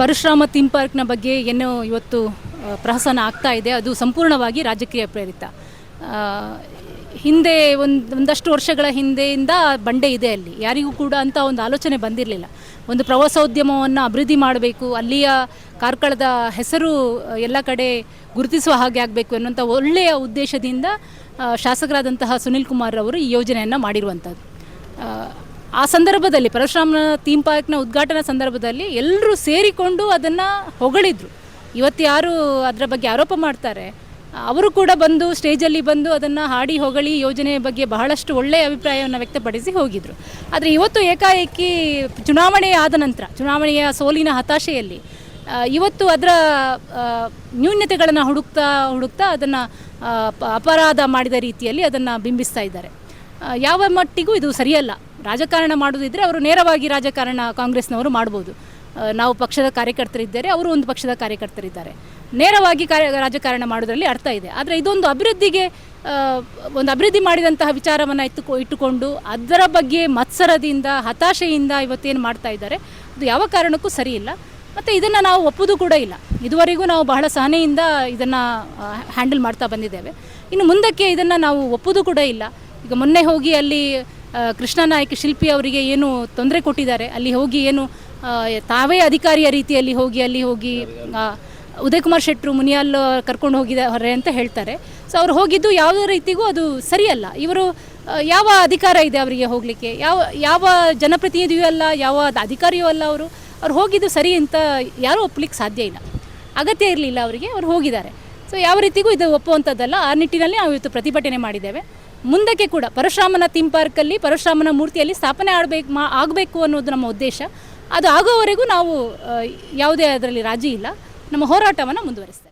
Parashurama theme ಪಾರ್ಕ್ನ ಬಗ್ಗೆ ಏನೋ ಇವತ್ತು ಪ್ರಹಸನ ಆಗ್ತಾ ಇದೆ. ಅದು ಸಂಪೂರ್ಣವಾಗಿ ರಾಜಕೀಯ ಪ್ರೇರಿತ. ಹಿಂದೆ ಒಂದು, ಒಂದಷ್ಟು ವರ್ಷಗಳ ಹಿಂದೆಯಿಂದ ಬಂಡೆ ಇದೆ ಅಲ್ಲಿ. ಯಾರಿಗೂ ಕೂಡ ಅಂತ ಒಂದು ಆಲೋಚನೆ ಬಂದಿರಲಿಲ್ಲ. ಒಂದು ಪ್ರವಾಸೋದ್ಯಮವನ್ನು ಅಭಿವೃದ್ಧಿ ಮಾಡಬೇಕು, ಅಲ್ಲಿಯ ಕಾರ್ಕಳದ ಹೆಸರು ಎಲ್ಲ ಕಡೆ ಗುರುತಿಸುವ ಹಾಗೆ ಆಗಬೇಕು ಅನ್ನುವಂಥ ಒಳ್ಳೆಯ ಉದ್ದೇಶದಿಂದ ಶಾಸಕರಾದಂತಹ ಸುನಿಲ್ ಕುಮಾರ್ ಅವರು ಈ ಯೋಜನೆಯನ್ನು ಮಾಡಿರುವಂಥದ್ದು ಆ ಸಂದರ್ಭದಲ್ಲಿ ಪರಶುರಾಮನ ಥೀಮ್ ಪಾರ್ಕ್ನ ಉದ್ಘಾಟನಾ ಸಂದರ್ಭದಲ್ಲಿ ಎಲ್ಲರೂ ಸೇರಿಕೊಂಡು ಅದನ್ನು ಹೊಗಳಿದ್ರು. ಇವತ್ತು ಯಾರು ಅದರ ಬಗ್ಗೆ ಆರೋಪ ಮಾಡ್ತಾರೆ, ಅವರು ಕೂಡ ಬಂದು ಸ್ಟೇಜಲ್ಲಿ ಬಂದು ಅದನ್ನು ಹಾಡಿ ಹೊಗಳಿ ಯೋಜನೆಯ ಬಗ್ಗೆ ಬಹಳಷ್ಟು ಒಳ್ಳೆಯ ಅಭಿಪ್ರಾಯವನ್ನು ವ್ಯಕ್ತಪಡಿಸಿ ಹೋಗಿದ್ರು. ಆದರೆ ಇವತ್ತು ಏಕಾಏಕಿ ಚುನಾವಣೆ ಆದ ನಂತರ, ಚುನಾವಣೆಯ ಸೋಲಿನ ಹತಾಶೆಯಲ್ಲಿ ಇವತ್ತು ಅದರ ನ್ಯೂನ್ಯತೆಗಳನ್ನು ಹುಡುಕ್ತಾ ಹುಡುಕ್ತಾ ಅದನ್ನು ಅಪರಾಧ ಮಾಡಿದ ರೀತಿಯಲ್ಲಿ ಅದನ್ನು ಬಿಂಬಿಸ್ತಾ ಇದ್ದಾರೆ. ಯಾವ ಮಟ್ಟಿಗೂ ಇದು ಸರಿಯಲ್ಲ. ರಾಜಕಾರಣ ಮಾಡೋದಿದ್ದರೆ ಅವರು ನೇರವಾಗಿ ರಾಜಕಾರಣ ಕಾಂಗ್ರೆಸ್ನವರು ಮಾಡ್ಬೋದು. ನಾವು ಪಕ್ಷದ ಕಾರ್ಯಕರ್ತರಿದ್ದಾರೆ, ಅವರು ಒಂದು ಪಕ್ಷದ ಕಾರ್ಯಕರ್ತರಿದ್ದಾರೆ. ನೇರವಾಗಿ ಕಾರ್ಯ, ರಾಜಕಾರಣ ಮಾಡೋದ್ರಲ್ಲಿ ಅರ್ಥ ಇದೆ. ಆದರೆ ಇದೊಂದು ಅಭಿವೃದ್ಧಿಗೆ ಒಂದು ಅಭಿವೃದ್ಧಿ ಮಾಡಿದಂತಹ ವಿಚಾರವನ್ನು ಇಟ್ಟುಕೊ ಇಟ್ಟುಕೊಂಡು ಅದರ ಬಗ್ಗೆ ಮತ್ಸರದಿಂದ, ಹತಾಶೆಯಿಂದ ಇವತ್ತೇನು ಮಾಡ್ತಾ ಇದ್ದಾರೆ, ಅದು ಯಾವ ಕಾರಣಕ್ಕೂ ಸರಿ ಇಲ್ಲ ಮತ್ತು ಇದನ್ನು ನಾವು ಒಪ್ಪುದು ಕೂಡ ಇಲ್ಲ. ಇದುವರೆಗೂ ನಾವು ಬಹಳ ಸಹನೆಯಿಂದ ಇದನ್ನು ಹ್ಯಾಂಡಲ್ ಮಾಡ್ತಾ ಬಂದಿದ್ದೇವೆ. ಇನ್ನು ಮುಂದಕ್ಕೆ ಇದನ್ನು ನಾವು ಒಪ್ಪುದು ಕೂಡ ಇಲ್ಲ. ಈಗ ಮೊನ್ನೆ ಹೋಗಿ ಅಲ್ಲಿ ಆ, ಕೃಷ್ಣ ನಾಯಕ್ ಶಿಲ್ಪಿ ಅವರಿಗೆ ಏನು ತೊಂದರೆ ಕೊಟ್ಟಿದ್ದಾರೆ? ಅಲ್ಲಿ ಹೋಗಿ ಏನು ತಾವೇ ಅಧಿಕಾರಿಯ ರೀತಿಯಲ್ಲಿ ಹೋಗಿ ಅಲ್ಲಿ ಹೋಗಿ ಉದಯಕುಮಾರ್ ಉದಯ್ ಕುಮಾರ್ ಶೆಟ್ಟರು ಮುನಿಯಾಲ್ ಕರ್ಕೊಂಡು ಹೋಗಿದ್ದಾರೆ ಅಂತ ಹೇಳ್ತಾರೆ. ಸೊ ಅವ್ರು ಹೋಗಿದ್ದು ಯಾವುದೇ ರೀತಿಗೂ ಅದು ಸರಿಯಲ್ಲ. ಇವರು ಯಾವ ಅಧಿಕಾರ ಇದೆ ಅವರಿಗೆ ಹೋಗಲಿಕ್ಕೆ? ಯಾವ ಯಾವ ಜನಪ್ರತಿನಿಧಿಯೂ ಅಲ್ಲ ಯಾವ ಅಧಿಕಾರಿಯೂ ಅಲ್ಲ ಅವರು. ಅವ್ರು ಹೋಗಿದ್ದು ಸರಿ ಅಂತ ಯಾರೂ ಒಪ್ಪಲಿಕ್ಕೆ ಸಾಧ್ಯ ಇಲ್ಲ. ಅಗತ್ಯ ಇರಲಿಲ್ಲ ಅವರಿಗೆ ಅವ್ರು ಹೋಗಿದ್ದಾರೆ. ಸೊ ಯಾವ ರೀತಿಗೂ ಇದು ಒಪ್ಪುವಂಥದ್ದಲ್ಲ. ಆ ನಿಟ್ಟಿನಲ್ಲಿ ನಾವು ಇವತ್ತು ಪ್ರತಿಭಟನೆ ಮಾಡಿದ್ದೇವೆ. ಮುಂದಕ್ಕೆ ಕೂಡ ಪರಶುರಾಮನ ಥೀಮ್ ಪಾರ್ಕಲ್ಲಿ ಪರಶುರಾಮನ ಮೂರ್ತಿಯಲ್ಲಿ ಸ್ಥಾಪನೆ ಆಡಬೇಕು ಮಾ, ಆಗಬೇಕು ಅನ್ನೋದು ನಮ್ಮ ಉದ್ದೇಶ. ಅದು ಆಗೋವರೆಗೂ ನಾವು ಯಾವುದೇ ಅದರಲ್ಲಿ ರಾಜಿ ಇಲ್ಲ. ನಮ್ಮ ಹೋರಾಟವನ್ನು ಮುಂದುವರಿಸ್ತೇವೆ.